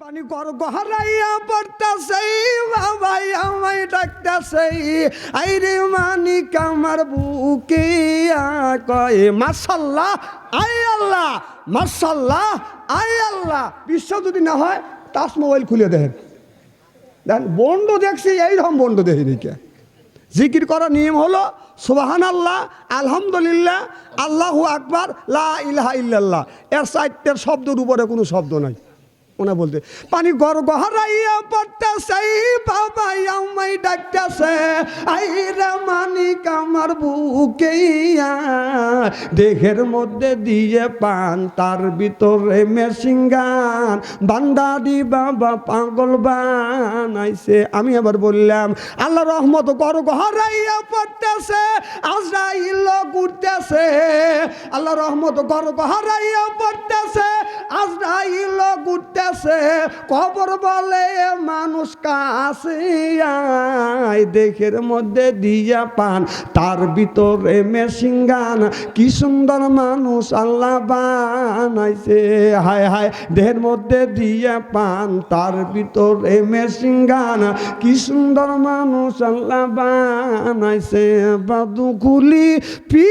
পানি কর গহরাইয়া পড়তাছে, বাবাই আমায় ডাকতাছে, আইরে মানিক আমার বুকে কয় মাসাল্লাহ আই আল্লাহ মাসাল্লাহ আই আল্লাহ। বিশ্ব যদি না হয় টাচ মোবাইল খুলে দেখেন। দেন বন্ড দেখছি, এইরকম বন্ড দেখি কে? জিকির করার নিয়ম হলো সুবাহান আল্লাহ আলহামদুলিল্লাহ, আল্লাহু আকবার, লা ইলাহা ইল্লাল্লাহ। এর চারটের শব্দের উপরে কোনো শব্দ নাই। ওনা বলতে, পানি গর গহরাইয়া পড়তেছে, বাবাই আমায় ডাকতেছে, আইরা মানিক আমার বুকেইয়া, দেহের মধ্যে দিয়ে পান, তার ভিতরে মেশিন গান, বান্দারি বাবা পাগল বানাইছে। আমি আবার বললাম, আল্লাহ রহমত গর গহরাইয়া পড়তেছে, আজরাইল ঘুরতেছে। আল্লাহ রহমত গর গহরাইয়া পড়তেছে, আজরাইল ঘুরতেছে। কবর বলে মানুষ কাছে আয়। দেহের মধ্যে দিয়া পান, তার ভিতরে গান। কি সুন্দর মানুষ আল্লাহ বানাইছে। হায় হায়, দেহের মধ্যে দিয়া পান, তার ভিতরে গান। কি সুন্দর মানুষ আল্লাহ বানাইছে। বাদু খুলি পি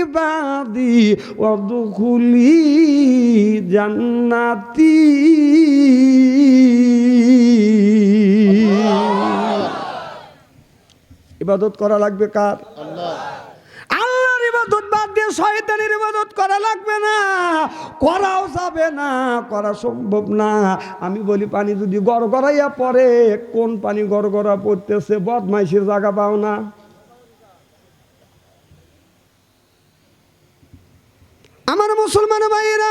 ইবাদি অদু খুলি জান্নাতি। ইবাদত করা লাগবে কার? আল্লাহর ইবাদত বাদ দিয়ে শয়তানের ইবাদত করা লাগবে না। করাও যাবে না করা সম্ভব না। আমি বলি পানি যদি গড়গড়াইয়া পড়ে কোন পানি গড়গড়া পড়তেছে বদমাইশের জায়গা পাও না। আমার মুসলমান ভাইয়েরা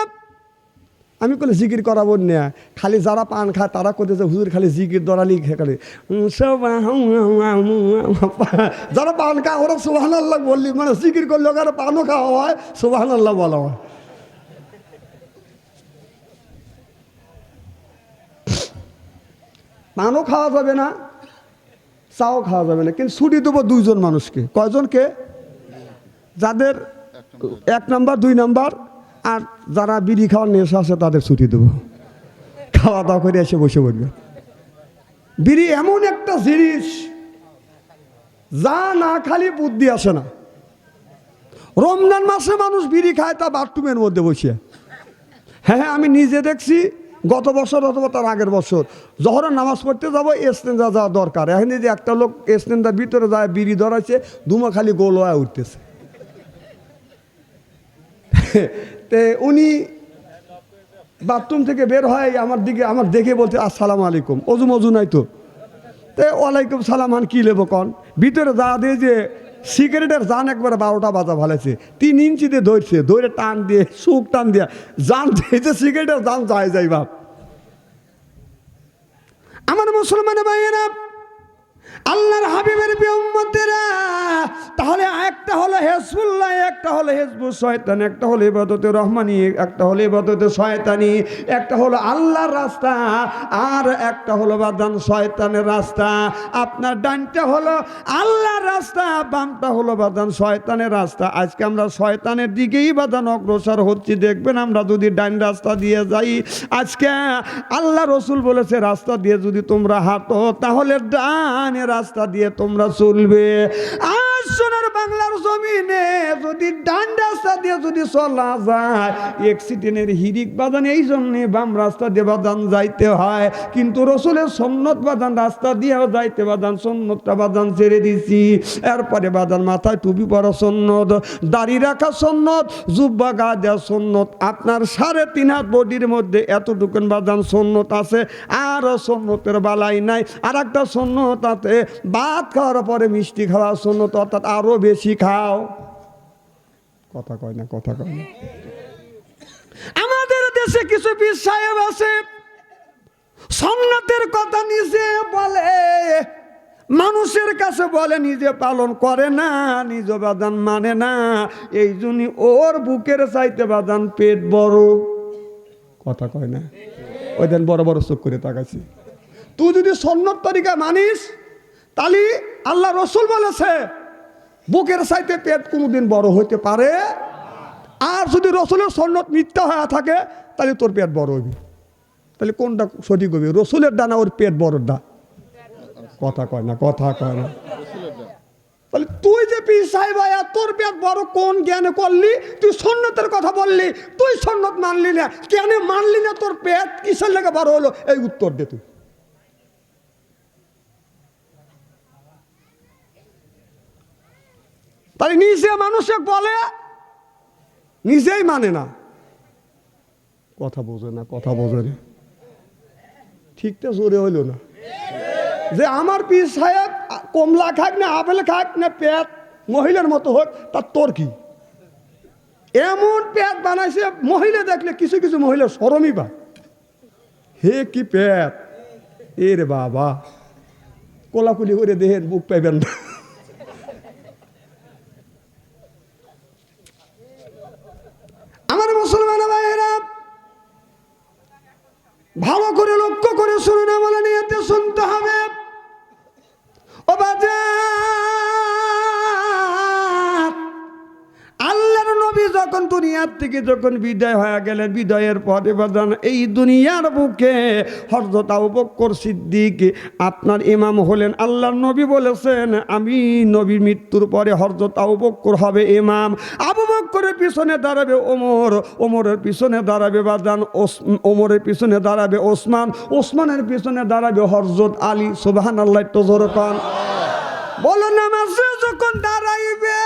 আমি কোনো জিকির করাবো না। খালি যারা পান খায় তারা করতেছে হুজুর খালি জিকির দরালি খালি যারা পান খায়, ওরা সুবাহান আল্লাহ বললি। মানে জিকির করলে ওখানে পানও খাওয়া হয় সুবাহান আল্লাহ বলা হয়। পানও খাওয়া যাবে না, চাও খাওয়া যাবে না। কিন্তু ছুটি দেবো দুইজন মানুষকে। কয়জনকে? যাদের এক নাম্বার, দুই নাম্বার আর যারা বিড়ি খাওয়ার নেশা আছে, তাদের ছুটি দেবো। খাওয়া দাওয়া করে এসে বসে পড়বে। বিড়ি এমন একটা জিনিস, যা না খালি বুদ্ধি আসে না। রমজান মাসে মানুষ বিড়ি খায়, তা বাথরুমের মধ্যে বসে। হ্যাঁ হ্যাঁ আমি নিজে দেখছি, গত বছর অথবা তার আগের বছর, জহরের নামাজ পড়তে যাব এসনেন্দা যাওয়া দরকার। এখন যে একটা লোক এসনেন্দার ভিতরে যায়, বিড়ি ধরাচ্ছে দুমা খালি গোল হয়ে উঠতেছে। তে উনি বাথরুম থেকে বের হয়, আমার দিকে, আমার দেখে বলছে, আসসালামু আলাইকুম, অজু মজু নাই তো? তে, ওয়ালাইকুম সালাম হান কী লেবো কন? ভিতরে যা দিয়ে যে সিগারেটের জান একবারে বারোটা বাজা ভালেছে তিন ইঞ্চি দিয়ে ধরছে, ধরে টান দিয়ে, সুখ টান দিয়ে, জান দিয়েছে সিগারেটের জান যায় যাই বাপ। আমার মুসলমানের ভাইয়েরা, আল্লাহর হাবিবের বিয়ম্মতেরা তাহলে একটা হলো হেজবুল্লাহ, একটা হলো হেজবুল শয়তান, একটা হলো ইবাদতে রহমানি, একটা হলো ইবাদতে শয়তানি, একটা হলো আল্লাহর রাস্তা আর একটা হলো বাদান শয়তানের রাস্তা। আপনার ডানটা হলো আল্লাহর রাস্তা, বামটা হলো বাদান শয়তানের রাস্তা। আজকে আমরা শয়তানের দিকেই বাদান অগ্রসর হচ্ছি। দেখবেন আমরা যদি ডান রাস্তা দিয়ে যাই, আজকে আল্লাহ রসুল বলেছে, রাস্তা দিয়ে যদি তোমরা হাঁটো, তাহলে ডানে রাস্তা দিয়ে তোমরা চলবে। আর সোনার বাংলার জমিনে যদি ডান রাস্তা দিয়ে যদি চলা যায় অ্যাক্সিডেন্টের হিরিক বাদান এই জন্যে বাম রাস্তা দিয়ে বাদান যাইতে হয়। কিন্তু রসুলের সন্ন্যত বাদান রাস্তা দিয়েও যাইতে বাদান সন্ন্যতটা বাদান ছেড়ে দিছি। এরপরে বাদান মাথায় টুপি পরা সন্ন্যত, দাড়ি রাখা সন্ন্যত, জুব্বা গা দেওয়া সন্ন্যত, আপনার সাড়ে তিন হাত বডির মধ্যে এতটুকুন বাদান সন্ন্যত আছে আরও সন্ন্যতের বালাই নাই। আর একটা সন্ন্যত আছে, ভাত খাওয়ার পরে মিষ্টি খাওয়া সন্ন্যত অর্থাৎ আরও বেশি খাও। কথা কয় না, কথা কয় না। আমাদের দেশে কিছু পীর সাহেব আছে, সন্ন্যতের কথা নিজে বলে, মানুষের কাছে বলে, নিজে পালন করে না, নিজ বাদান মানে না। এই জন্য ওর বুকের চাইতে বাদান পেট বড়। কথা কয় না। ওই দিন বড় বড় চোখ করে তাকাইছি। তুই যদি সন্ন্যত তরিকা মানিস, তাহলে আল্লাহ রসুল বলেছে বুকের সাইতে পেট কোনোদিন বড় হইতে পারে। আর যদি রসুলের সন্ন্যত মিথ্যা হয়ে থাকে, তাহলে তোর পেট বড় হইবে। তাহলে কোনটা সঠিক হবে রসুলের ডানা ওর পেট বড় ডা। কথা কয় না, কথা কয় না। তাহলে তুই যে পীর সাহেব তোর পেট বড় কোন জ্ঞানে করলি? তুই সন্ন্যতের কথা বললি, তুই সন্ন্যত মানলি না। কেন মানলি না? তোর পেট কিসের লেগে বড় হলো? এই উত্তর দে তুই। তাই নিজে মানুষে বলে, নিজেই মানে না। কথা বোঝে না, কথা বোঝে না। ঠিকটা জোরে হইল না। যে আমার পীর সাহেব কমলা খাক না আপেল খাক না পেট মহিলার মতো হোক, তার তোর কি? এমন পেট বানাইছে, মহিলা দেখলে কিছু কিছু মহিলা সরমই বা। হে কি পেট? এ রে বাবা, কোলাকুলি করে দেহের বুক পাইবেন না আমার মুসলমান ভাইয়েরা ভালো করে লক্ষ্য করে শুনুন আমলে। দুনিয়ার থেকে যখন বিদায় হয়ে গেলেন, বিদায়ের পরে বাজান এই দুনিয়ার বুকে হরজত আবু বক্কর সিদ্দিক, আপনার ইমাম হলেন, আল্লাহর নবী বলেছেন, আমি নবীর মৃত্যুর পরে হরজত আবু বক্কর হবে ইমাম। আবু বক্করের পিছনে দাঁড়াবে ওমর, ওমরের পিছনে দাঁড়াবে বাজান ওমরের পিছনে দাঁড়াবে ওসমান, ওসমানের পিছনে দাঁড়াবে হরজত আলী সুবাহান আল্লাহ তো জোরকান বলো নামাজে যখন দাঁড়াইবে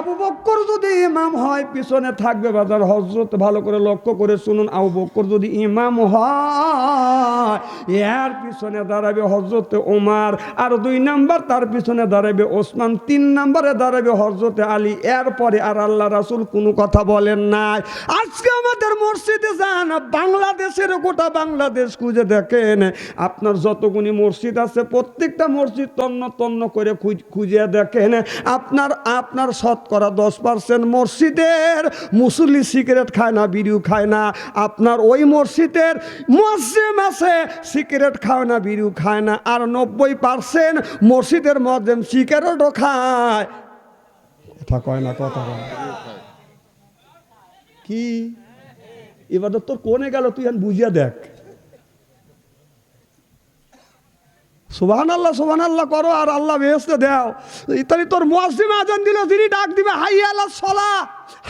আবু বক্কর যদি ইমাম হয়, পিছনে থাকবে বাজার। হজরত ভালো করে লক্ষ্য করে শুনুন, আবু বক্কর যদি ইমাম হয়, এর পিছনে দাঁড়াবে হজরতে ওমার আর দুই নাম্বার তার পিছনে দাঁড়াবে ওসমান, তিন নাম্বারে দাঁড়াবে হজরতে আলী। এরপরে আর আল্লাহ রাসুল কোনো কথা বলেন নাই। আজকে আমাদের মসজিদে যান, বাংলাদেশের গোটা বাংলাদেশ খুঁজে দেখেন। আপনার যতগুনি মসজিদ আছে, প্রত্যেকটা মসজিদ তন্ন তন্ন করে খুঁজ- দেখেন। আপনার আপনার শতকরা দশ পার্সেন্ট মসজিদের। মুসল্লি সিগারেট খায় না, বিড়িও খায় না। আপনার ওই মসজিদের মসজিম আছে সিগারেট খায় না, বিড়িও খায় না। আর নব্বই পার্সেন্ট মসজিদের মধ্যে সিগারেটও খায়। কথা কয় না, কথা কি? এবার তোর কোনে গেল, তুই বুঝিয়া দেখ। সুবাহান আল্লাহ সুবাহান আল্লাহ করো আর আল্লাহ বেহেস্তে দাও। ইত্যাদি তোর মসজিমে আজান দিল, যিনি ডাক দিবে, হাইয়া আলাল সলা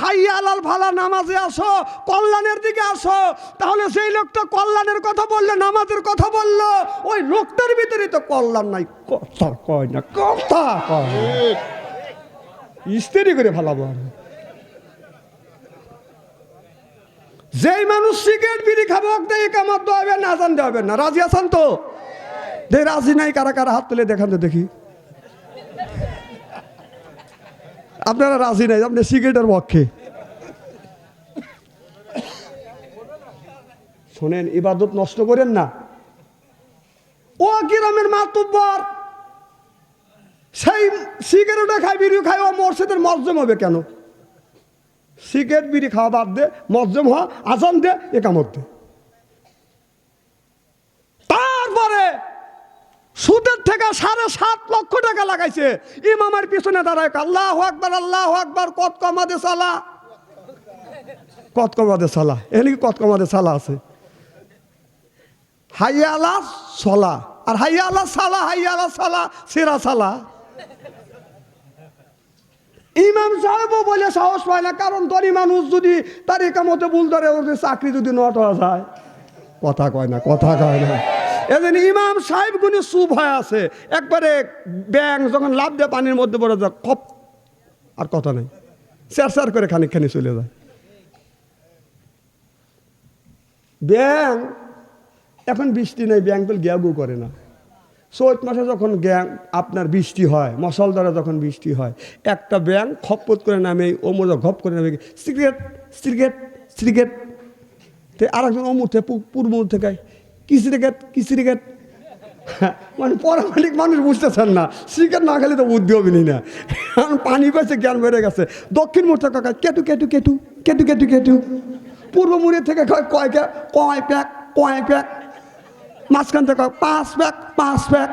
হাই আলাল ভালা নামাজে আসো, কল্যাণের দিকে আসো। তাহলে সেই লোকটা কল্যাণের কথা বললে, নামাজের কথা বলল। ওই লোকটার ভিতরে তো কল্যাণ নাই। কথা কয় না, কথা কয়। ইস্তেরি করে ফেলাবো আমি। যেই মানুষ সিগারেট বিড়ি খাব, ওকে দেওয়া হবে না জানতে হবে না। রাজি আসান তো? দে রাজি নাই, কারা কারা হাত তুলে দেখান তো দেখি। আপনারা রাজি নাই, আপনি সিগারেটের পক্ষে। শোনেন, ইবাদত নষ্ট করেন না। ও গ্রামের মাতুব্বর সেই সিগারেটও খায় বিড়ি খায়, ও মসজিদের মজ্জম হবে কেন? সিগারেট, বিড়ি খাওয়া বাদ দে মজ্জম হওয়া, আজান দে একামত দে। থেকে সাড়ে সাত লক্ষ টাকা লাগাইছে। ইমামের পিছনে দাঁড়ায় আল্লাহ আকবার আল্লাহ আকবার কত কমাদে সালা। কত কমাদে সালা। এখানে কত কমাদে সালা আছে? হাইয়া আলা সলা। আর হাইয়া আলা সালা হাইয়া আলা সালা, সেরা সালা। ইমাম সাহেবও বলে সাহস পায় না, কারণ ধনী মানুষ যদি তার একামতে ভুল ধরে চাকরি যদি নট হওয়া যায়, কথা কয় না, কথা কয় না। এদিন ইমাম সাহেব গুনি চুপ হয়ে আছে। একবারে ব্যাং যখন লাভ দেয় পানির মধ্যে পড়ে যায়, খপ, আর কথা নেই। স্যার স্যার করে খানিকখানি চলে যায়। ব্যাং এখন বৃষ্টি নেই ব্যাং তো গ্যাগু করে না। চৈত মাসে যখন গ্যাং, আপনার বৃষ্টি হয় মশলদারে যখন বৃষ্টি হয়, একটা ব্যাং খপ্পত করে নামে ওমর ঘপ করে নামে, সিগারেট সিগারেট সিগারেট আর একজন অমুর থেকে পূর্ব থেকে কি সিগারেট কি সিগারেট মানে পরামানিক মানুষ বুঝতেছেন না। সিগারেট না খেলে তো বুদ্ধি হবে না এখন পানি পাইছে, জ্ঞান বেড়ে গেছে। দক্ষিণ মুহূর্তে কাকা কেটু কেটু কেটু কেটু কেটু কেটু। পূর্ব মুড়ের থেকে কয় কয় কয় প্যাক কয় প্যাক? মাঝখান থেকে পাঁচ প্যাক পাঁচ প্যাক।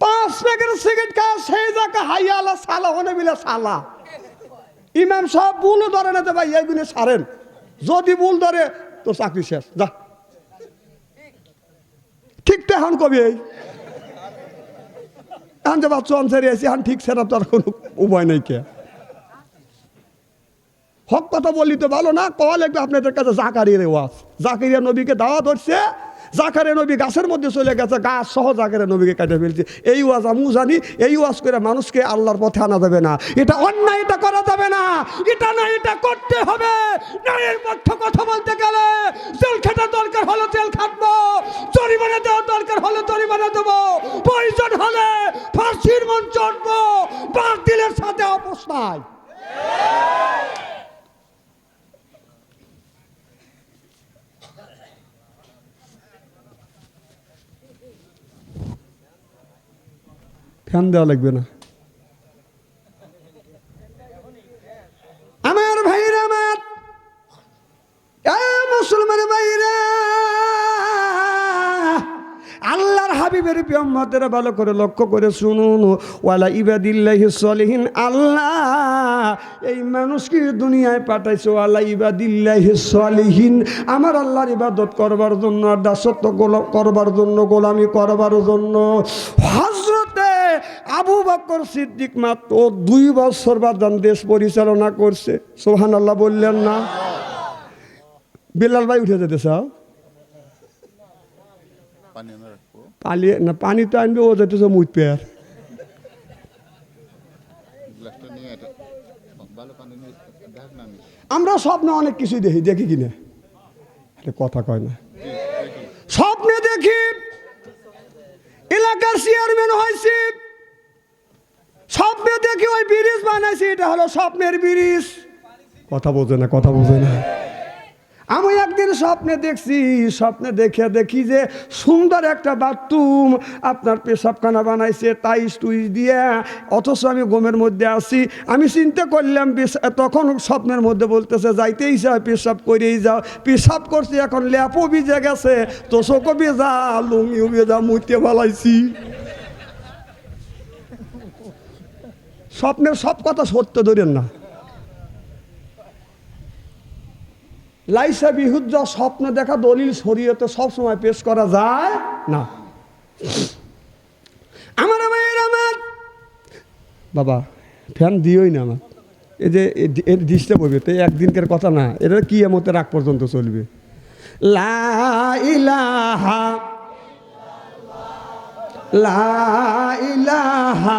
পাঁচ প্যাকের সিগারেট খায়, সেই জায়গা হাইয়া আলা সালা হনে বিলে সালা। ইমাম সাহেব ভুলও ধরে না যে ভাই এইগুলো সারেন। যদি ভুল ধরে তো চাকরি শেষ, যা। ঠিক তো এখন কবি এই। এখন যে বাচ্চা আনসারি আছি এখন ঠিক সেটা তার কোনো উপায় নেই কে। হক কথা বললি তো ভালো না কল একটু আপনাদের কাছে জাকারিয়ার ওয়াজ। জাকারিয়া নবীকে দাওয়া ধরছে জাকারে নবী গাছের মধ্যে চলে গেছে, গাছ সহ জাকারে নবীকে কেটে ফেলছে। এই ওয়াজ আমিও জানি, এই ওয়াজ করে মানুষকে আল্লাহর পথে আনা যাবে না। এটা অন্যায়, এটা করা যাবে না। এটা না, এটা করতে হবে। নারীর পক্ষে কথা বলতে গেলে জেল খাটার দরকার হলে জেল খাটবো, জরিমানা দেওয়ার দরকার হলে জরিমানা দেবো। প্রয়োজন হলে ফাঁসির মন চড়বো বাতিলের সাথে অবস্থায় ফ্যান দেওয়া লাগবে না। আমার ভাইরা আমার মুসলমান ভাইরা আল্লাহর হাবিবের পিয়ম্মতেরা ভালো করে লক্ষ্য করে শুনুন। ওয়ালা ইবাদিল্লাহি সলিহিন, আল্লাহ এই মানুষকে দুনিয়ায় পাঠাইছে। ওয়ালা ইবাদিল্লাহি সলিহিন, আমার আল্লাহর ইবাদত করবার জন্য আর দাসত্ব করবার জন্য, গোলামি করবার জন্য। হজরতে আবু বকর সিদ্দিক মাত্র দুই বছর বাদান দেশ পরিচালনা করছে। সোহান আল্লাহ বললেন না। বিল্লাল ভাই উঠে যেতে চাও? পানি না পানি তো আনবে ও যেতেছে মুখ পেয়ার। আমরা স্বপ্নে অনেক কিছুই দেখি দেখি কিনা? কথা কয় না। স্বপ্নে দেখি এলাকার চেয়ারম্যান হয়েছি স্বপ্নে দেখি ওই ব্রিজ বানাইছি, এটা হলো স্বপ্নের ব্রিজ। কথা বোঝে না, কথা বোঝে না। আমি একদিন স্বপ্নে দেখছি, স্বপ্নে দেখে দেখি যে সুন্দর একটা বাথরুম আপনার পেশাবখানা বানাইছে টাইস টুইস দিয়ে। অথচ আমি গোমের মধ্যে আছি। আমি চিন্তা করলাম তখন স্বপ্নের মধ্যে বলতেছে, যাইতেই চাও পেশাব করেই যাও। পেশাব করছি, এখন ল্যাপও ভিজে গেছে, তোষকও ভেজা, লুঙ্গিও ভেজা, মুইতে বালাইছি স্বপ্নের সব কথা সত্য, ধরেন না। লাইসা বিহুজ্জা স্বপ্ন দেখা দলিল শরীয়তে সবসময় পেশ করা যায় না। আমার মায়ের আমার। বাবা, ফ্যান দিওই না আমার। এই যে এর ডিস্টার্ব হবে তো একদিনকার কথা না এটা কি এমতে রাগ পর্যন্ত চলবে। লা ইলাহা লা ইলাহা।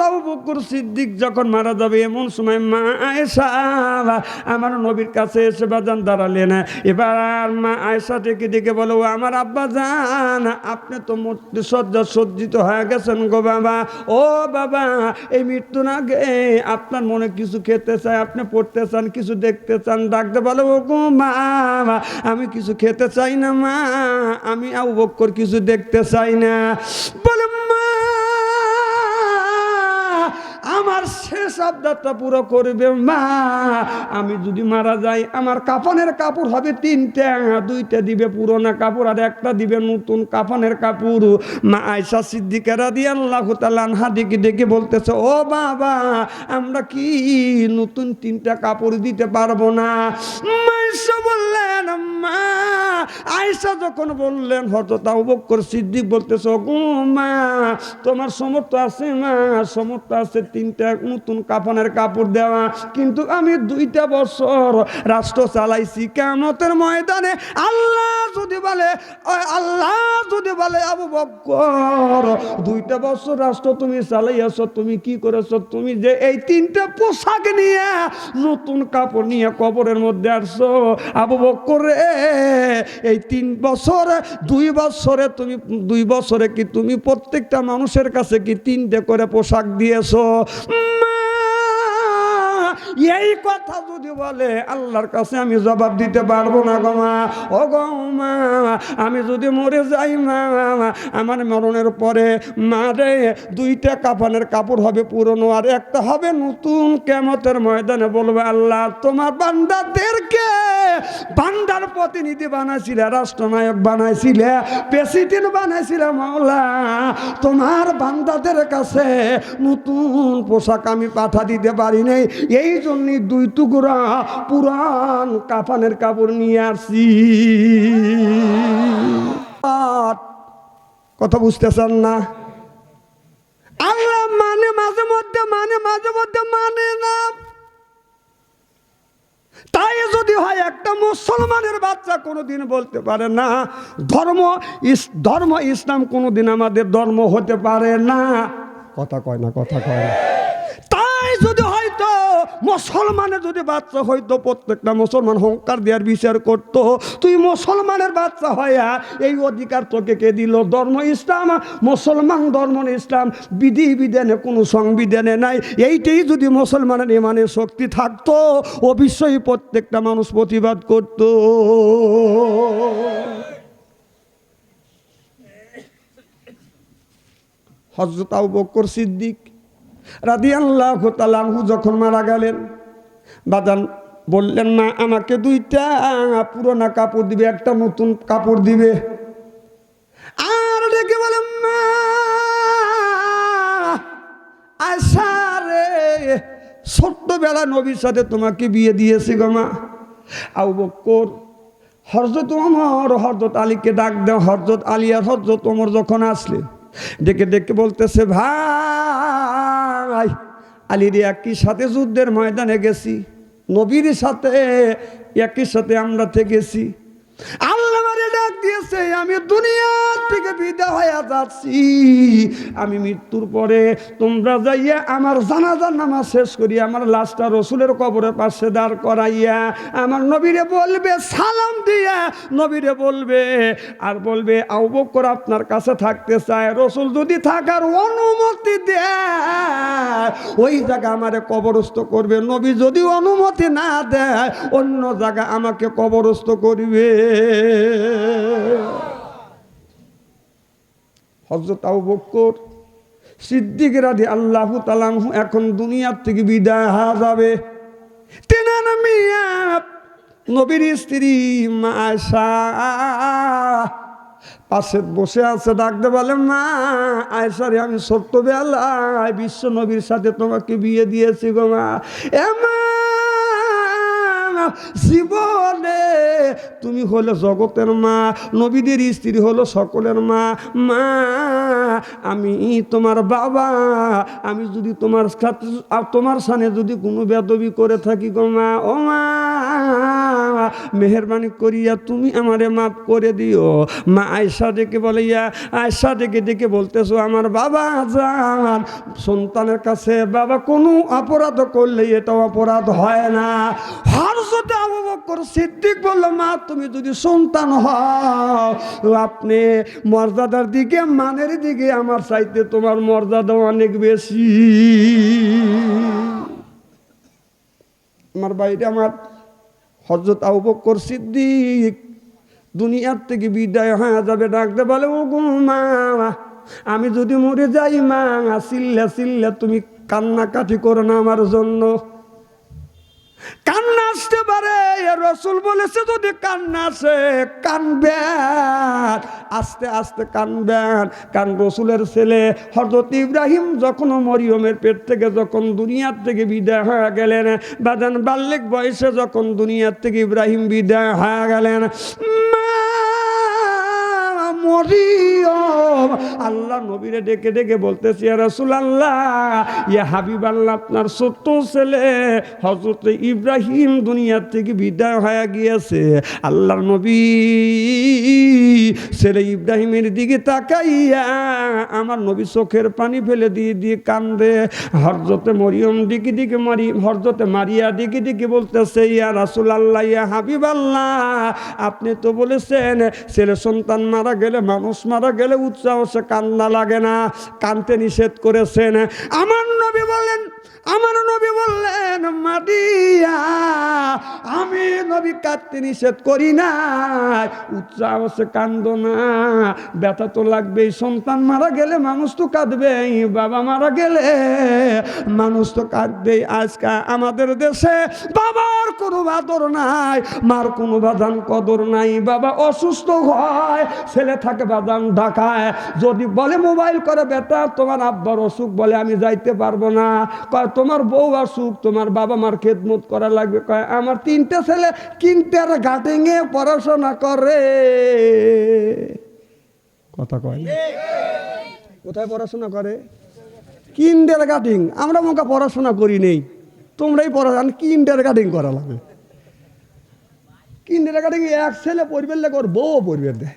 আবু বকর সিদ্দিক যখন মারা যাবে, এমন সময় মা আয়েশা, আমার নবীর কাছে এসে বাজান দাঁড়ালেন। এবার আর মা আয়েশা থেকে দেখে বলো, "ও আমার আব্বা জান, আপনি তো মূর্তি সজ্জা সজ্জিত হয়ে গেছেন গো বাবা। ও বাবা, এই মৃত্যু না গে আপনার মনে কিছু খেতে চায়, আপনি পড়তে চান, কিছু দেখতে চান, ডাকতে বলো, ও গো মা, আমি কিছু খেতে চাই না মা, আমি আবু বক্কর কিছু দেখতে চাই না। বলে আমার শেষ আবদারটা পুরো করবে, মা। আমি যদি মারা যাই, আমার কাফনের কাপড় হবে তিনটা, দুইটা দিবে পুরোনা কাপড় আর একটা দিবে নতুন কাফনের কাপড়। মা আয়সা সিদ্দিকেরা দিয়ে আল্লাহ তালানহা দিকে ডেকে বলতেছে, ও বাবা, আমরা কি নতুন তিনটা কাপড় দিতে পারব না? মাইসা বললেন মা আয়সা যখন বললেন হয়তো তাও বক্কর সিদ্দিক বলতেছ গো মা, তোমার সমর্থ আছে মা সমর্থ আছে তিনটা নতুন কাফনের কাপড় দেওয়া। কিন্তু আমি দুইটা বছর রাষ্ট্র চালাইছি। কেমতের ময়দানে আল্লাহ যদি বলে আল্লাহ যদি বলে, আবু বক্কর দুইটা বছর রাষ্ট্র তুমি চালাইয়াছ, তুমি কি করেছ? তুমি যে এই তিনটা পোশাক নিয়ে নতুন কাপড় নিয়ে কবরের মধ্যে আসছো আবু বকরে এই তিন বছর, দুই বছরে তুমি, দুই বছরে কি তুমি প্রত্যেকটা মানুষের কাছে কি তিনটে করে পোশাক দিয়েছ? মা এই কথা যদি বলে, আল্লাহর কাছে আমি জবাব দিতে পারব না গো মা। ও গো মা, আমি যদি মরে যাই মা, আমার মরণের পরে মা রে, দুইটা কাফানের কাপড় হবে পুরনো আর একটা হবে নতুন। কেমতের ময়দানে বলবে আল্লাহ, তোমার বান্দাদেরকে বান্দার প্রতিনিধি বানাইছিলে, রাষ্ট্রনায়ক বানাইছিলে, প্রেসিডেন্ট বানাইছিলে মাওলা। তোমার বান্দাদের কাছে নতুন পোশাক আমি পাঠা দিতে পারি নাই। এই জন্যই দুই টুকরা পুরান কাফানের কাপড় নিয়ে আসছি। কথা বুঝতেছেন না? আল্লাহ মানে মাঝে মধ্যে মানে মাঝে মধ্যে মানে না। তাই যদি হয় একটা মুসলমানের বাচ্চা কোনোদিন বলতে পারে না, ধর্ম ধর্ম ইসলাম কোনোদিন আমাদের ধর্ম হতে পারে না। কথা কয় না, কথা কয় না। মুসলমানের যদি বাচ্চা হয়তো প্রত্যেকটা মুসলমান হংকার দেওয়ার বিচার করত। তুই মুসলমানের বাচ্চা হইয়া এই অধিকার তোকে কে দিল? ধর্ম ইসলাম, মুসলমান ধর্ম ইসলাম, বিধি বিধানে কোনো সংবিধানে নাই। এইটাই যদি মুসলমানের ইমানের শক্তি থাকতো অবশ্যই প্রত্যেকটা মানুষ প্রতিবাদ করত। হজরত আবু বকর সিদ্দিক রাদিয়াল্লাহু তাআলাহু যখন মারা গেলেন, বাদান বললেন না আমাকে দুইটা পুরোনা কাপড় দিবে, একটা নতুন কাপড় দিবে। আর ডেকে বলেন, মা, আশা রে, ছোট্টবেলা নবীর সাথে তোমাকে বিয়ে দিয়েছি গো মা। আবু বকর হরজত ওমর হরজত আলীকে ডাক দেও হরজত আলী আর হরজত ওমর যখন আসলেন, ডেকে ডেকে বলতেছে, ভাই আলীর একই সাথে যুদ্ধের ময়দানে গেছি। নবীর সাথে একই সাথে আমরা থেকেছি। ডাক আমি দুনিয়ার থেকে বিদায় হয়ে যাচ্ছি। আমি মৃত্যুর পরে তোমরা যাইয়া আমার জানাজার নামাজ শেষ করি আমার লাশটা রসুলের কবরের পাশে দাঁড় করাইয়া আমার নবীরে বলবে, সালাম দিয়া। নবীরে বলবে, আর বলবে আউ বকর আপনার কাছে থাকতে চায়। রসুল যদি থাকার অনুমতি দেয়, ওই জায়গা আমারে কবরস্থ করবে। নবী যদি অনুমতি না দেয়, অন্য জায়গা আমাকে কবরস্থ করবে। হজরত আবু বকর সিদ্দিক রাধি আল্লাহ তালামহু এখন দুনিয়ার থেকে বিদায় হওয়া যাবে। তেনার মিয়া নবীর স্ত্রী মাশা পাশে বসে আছে, ডাকতে বলে, মা আয়সারে আমি সত্য ছোট্টবেলায় বিশ্ব নবীর সাথে তোমাকে বিয়ে দিয়েছি গো মা। এ মা, জীবনে তুমি হলে জগতের মা, নবীদের স্ত্রী হলো সকলের মা। মা, আমি তোমার বাবা, আমি যদি তোমার তোমার সানে যদি কোনো বেদবি করে থাকি গো মা, ও মা। মেহরবানি করিয়া তুমি আমারে মাফ করে দিও। মা আয়সা ডেকে বলে, ইয়া আয়সা ডেকে ডেকে বলতেছো, আমার বাবা যান সন্তানের কাছে বাবা কোনো অপরাধ করলে এটা অপরাধ হয় না। হরজতে আবু বকর সিদ্দিক বলল, মা, তুমি যদি সন্তান হও আপনি মর্যাদার দিকে, মানের দিকে আমার চাইতে তোমার মর্যাদা অনেক বেশি। আমার বাইরে আমার হজরত আবু বকর সিদ্দিক দুনিয়ার থেকে বিদায় হয়ে যাবে, ডাকতে বলে ও গো মা, আমি যদি মরে যাই, মা, সিল্লা সিল্লা, তুমি কান্নাকাটি করো না আমার জন্য। কান্না আসতে পারে। রসুল বলেছে, যদি কান্না আসে, কানবেন। আস্তে আস্তে কানবেন। কান রসুলের ছেলে হজরত ইব্রাহিম যখন মরিয়মের পেট থেকে যখন দুনিয়ার থেকে বিদায় হয়ে গেলেন, বাদান বাল্যিক বয়সে যখন দুনিয়ার থেকে ইব্রাহিম বিদায় হয়ে গেলেন মরিয়ম। আল্লাহ নবীরে ডেকে ডেকে বলতেছি রসুল আল্লাহ ইয়া হাবিব আল্লাহ আপনার ছোট্ট ছেলে হজরত ইব্রাহিম দুনিয়ার থেকে বিদায় হয়ে গিয়েছে। আল্লাহর নবী, ছেলে ইব্রাহিমের দিকে তাকাইয়া আমার নবী চোখের পানি ফেলে দিয়ে দিয়ে কান্দে। হরজতে মরিয়ম দিকে দিকে মারি হরজতে মারিয়া দিকে দিকে বলতেছে, ইয়া রাসুল আল্লাহ ইয়া হাবিব আল্লাহ আপনি তো বলেছেন ছেলে সন্তান মারা গেলে মানুষ মারা গেলে উৎসাহ সে কান্না লাগে না কানতে নিষেধ করেছেন। আমার নবী বলেন আমার নবী বললেন, মাদিয়া, আমি নবী কাঁদতে নিষেধ করি না উচ্চ আওয়াজে কান্দ না। ব্যথা তো লাগবেই, সন্তান মারা গেলে মানুষ তো কাঁদবেই, বাবা মারা গেলে মানুষ তো কাঁদবেই। আজকে আমাদের দেশে বাবার কোনো বাদর নাই, মার কোনো বাদান কদর নাই। বাবা অসুস্থ হয়, ছেলে থাকে বাদান ঢাকায়। যদি বলে মোবাইল করে, বেটা, তোমার আব্বার অসুখ বলে আমি যাইতে পারব না। তোমার বউ অসুখ তোমার বাবা মার খেদমত করা লাগবে। কয়, আমার তিনটে ছেলে কিনটার গাটিংয়ে পড়াশোনা করে। কথা কয় কোথায় পড়াশোনা করে? কিন্ডার গাটিং আমরা মোকা পড়াশোনা করি নেই। তোমরাই পড়াশোনা কিন্ডার গাটিং করা লাগে কিন্ডার গাটিং এক ছেলে পরিবার লাগে ওর বউ পরিবার দেয়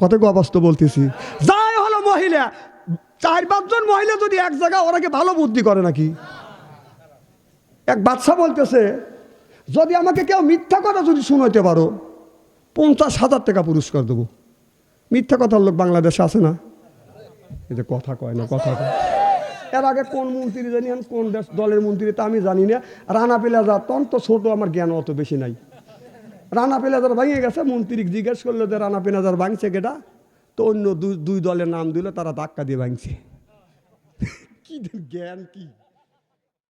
কত অবস্থা বলতেছি। যাই হলো মহিলা চার পাঁচজন মহিলা যদি এক জায়গায় ওরা কি ভালো বুদ্ধি করে নাকি? এক বাচ্চা বলতেছে, যদি আমাকে কেউ মিথ্যা কথা যদি শুনাইতে পারো, পঞ্চাশ হাজার টাকা পুরস্কার দেবো। মিথ্যা কথার লোক বাংলাদেশে আছে না? এই যে কথা কয় না, কথা কয়। এর আগে কোন মন্ত্রী জানি কোন দেশ দলের মন্ত্রী, তা আমি জানি না। রানা পেলাজা তখন তো ছোট, আমার জ্ঞান অত বেশি নাই। রানা পেলাজার ভাঙে গেছে মন্ত্রী জিজ্ঞেস করল যে, রানা পেলাজার ভাঙছে কেটা তো অন্য দুই দলের নাম দিল তারা ধাক্কা দিয়ে ভাঙছে। কি জ্ঞান কি?